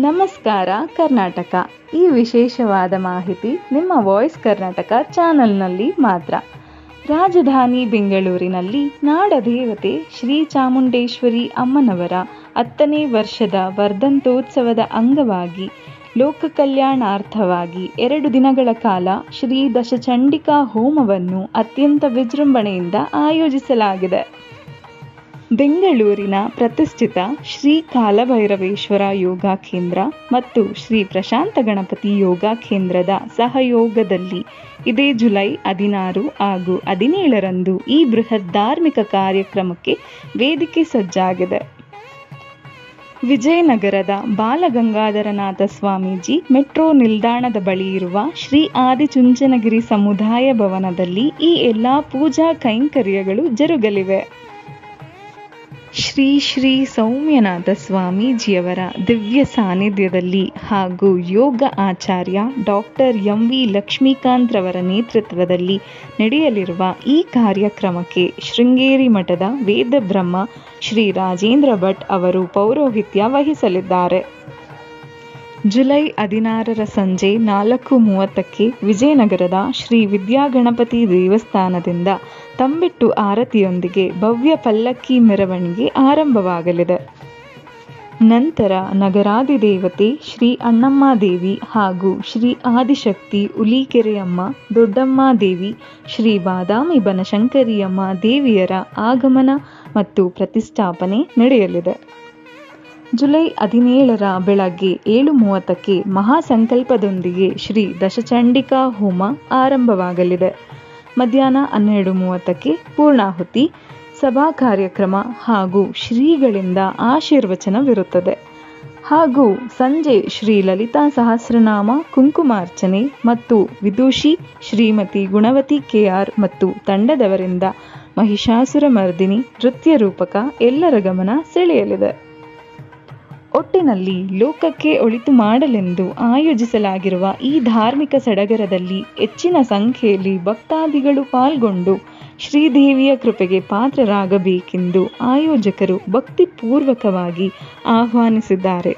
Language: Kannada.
ನಮಸ್ಕಾರ, ಕರ್ನಾಟಕ. ಈ ವಿಶೇಷವಾದ ಮಾಹಿತಿ ನಿಮ್ಮ ವಾಯ್ಸ್ ಕರ್ನಾಟಕ ಚಾನಲ್ನಲ್ಲಿ ಮಾತ್ರ. ರಾಜಧಾನಿ ಬೆಂಗಳೂರಿನಲ್ಲಿ ನಾಡದೇವತೆ ಶ್ರೀ ಚಾಮುಂಡೇಶ್ವರಿ ಅಮ್ಮನವರ ಹತ್ತನೇ ವರ್ಷದ ವರ್ಧಂತೋತ್ಸವದ ಅಂಗವಾಗಿ, ಲೋಕ ಕಲ್ಯಾಣಾರ್ಥವಾಗಿ ಎರಡು ದಿನಗಳ ಕಾಲ ಶ್ರೀ ದಶಚಂಡಿಕಾ ಹೋಮವನ್ನು ಅತ್ಯಂತ ವಿಜೃಂಭಣೆಯಿಂದ ಆಯೋಜಿಸಲಾಗಿದೆ. ಬೆಂಗಳೂರಿನ ಪ್ರತಿಷ್ಠಿತ ಶ್ರೀ ಕಾಲಭೈರವೇಶ್ವರ ಯೋಗ ಕೇಂದ್ರ ಮತ್ತು ಶ್ರೀ ಪ್ರಶಾಂತ ಗಣಪತಿ ಯೋಗ ಕೇಂದ್ರದ ಸಹಯೋಗದಲ್ಲಿ ಇದೇ ಜುಲೈ ಹದಿನಾರು ಹಾಗೂ ಹದಿನೇಳರಂದು ಈ ಬೃಹತ್ ಧಾರ್ಮಿಕ ಕಾರ್ಯಕ್ರಮಕ್ಕೆ ವೇದಿಕೆ ಸಜ್ಜಾಗಿದೆ. ವಿಜಯನಗರದ ಬಾಲಗಂಗಾಧರನಾಥ ಸ್ವಾಮೀಜಿ ಮೆಟ್ರೋ ನಿಲ್ದಾಣದ ಬಳಿ ಇರುವ ಶ್ರೀ ಆದಿಚುಂಚನಗಿರಿ ಸಮುದಾಯ ಭವನದಲ್ಲಿ ಈ ಎಲ್ಲ ಪೂಜಾ ಕೈಂಕರ್ಯಗಳು ಜರುಗಲಿವೆ. ಶ್ರೀ ಶ್ರೀ ಸೌಮ್ಯನಾಥ ಸ್ವಾಮೀಜಿಯವರ ದಿವ್ಯ ಸಾನ್ನಿಧ್ಯದಲ್ಲಿ ಹಾಗೂ ಯೋಗ ಆಚಾರ್ಯ ಡಾಕ್ಟರ್ ಎಂ ವಿ ಲಕ್ಷ್ಮೀಕಾಂತ್ರವರ ನೇತೃತ್ವದಲ್ಲಿ ನಡೆಯಲಿರುವ ಈ ಕಾರ್ಯಕ್ರಮಕ್ಕೆ ಶೃಂಗೇರಿ ಮಠದ ವೇದಬ್ರಹ್ಮ ಶ್ರೀ ರಾಜೇಂದ್ರ ಭಟ್ ಅವರು ಪೌರೋಹಿತ್ಯ ವಹಿಸಲಿದ್ದಾರೆ. ಜುಲೈ ಹದಿನಾರರ ಸಂಜೆ ನಾಲ್ಕು ಮೂವತ್ತಕ್ಕೆ ವಿಜಯನಗರದ ಶ್ರೀ ವಿದ್ಯಾಗಣಪತಿ ದೇವಸ್ಥಾನದಿಂದ ತಂಬಿಟ್ಟು ಆರತಿಯೊಂದಿಗೆ ಭವ್ಯ ಪಲ್ಲಕ್ಕಿ ಮೆರವಣಿಗೆ ಆರಂಭವಾಗಲಿದೆ. ನಂತರ ನಗರಾಧಿದೇವತೆ ಶ್ರೀ ಅಣ್ಣಮ್ಮ ದೇವಿ ಹಾಗೂ ಶ್ರೀ ಆದಿಶಕ್ತಿ ಉಲೀಕೆರೆಯಮ್ಮ ದೊಡ್ಡಮ್ಮ ದೇವಿ, ಶ್ರೀ ಬಾದಾಮಿ ಬನಶಂಕರಿಯಮ್ಮ ದೇವಿಯರ ಆಗಮನ ಮತ್ತು ಪ್ರತಿಷ್ಠಾಪನೆ ನಡೆಯಲಿದೆ. ಜುಲೈ ಹದಿನೇಳರ ಬೆಳಗ್ಗೆ ಏಳು ಮೂವತ್ತಕ್ಕೆ ಮಹಾಸಂಕಲ್ಪದೊಂದಿಗೆ ಶ್ರೀ ದಶಚಂಡಿಕಾ ಹೋಮ ಆರಂಭವಾಗಲಿದೆ. ಮಧ್ಯಾಹ್ನ ಹನ್ನೆರಡು ಮೂವತ್ತಕ್ಕೆ ಪೂರ್ಣಾಹುತಿ, ಸಭಾ ಕಾರ್ಯಕ್ರಮ ಹಾಗೂ ಶ್ರೀಗಳಿಂದ ಆಶೀರ್ವಚನವಿರುತ್ತದೆ. ಹಾಗೂ ಸಂಜೆ ಶ್ರೀ ಲಲಿತಾ ಸಹಸ್ರನಾಮ, ಕುಂಕುಮಾರ್ಚನೆ ಮತ್ತು ವಿದೂಷಿ ಶ್ರೀಮತಿ ಗುಣವತಿ ಕೆಆರ್ ಮತ್ತು ತಂಡದವರಿಂದ ಮಹಿಷಾಸುರ ಮರ್ದಿನಿ ನೃತ್ಯ ರೂಪಕ ಎಲ್ಲರ ಗಮನ ಸೆಳೆಯಲಿದೆ. ಒಟ್ಟಿನಲ್ಲಿ ಲೋಕಕ್ಕೆ ಒಳಿತು ಮಾಡಲೆಂದು ಆಯೋಜಿಸಲಾಗಿರುವ ಈ ಧಾರ್ಮಿಕ ಸಡಗರದಲ್ಲಿ ಹೆಚ್ಚಿನ ಸಂಖ್ಯೆಯಲ್ಲಿ ಭಕ್ತಾದಿಗಳು ಪಾಲ್ಗೊಂಡು ಶ್ರೀದೇವಿಯ ಕೃಪೆಗೆ ಪಾತ್ರರಾಗಬೇಕೆಂದು ಆಯೋಜಕರು ಭಕ್ತಿಪೂರ್ವಕವಾಗಿ ಆಹ್ವಾನಿಸಿದ್ದಾರೆ.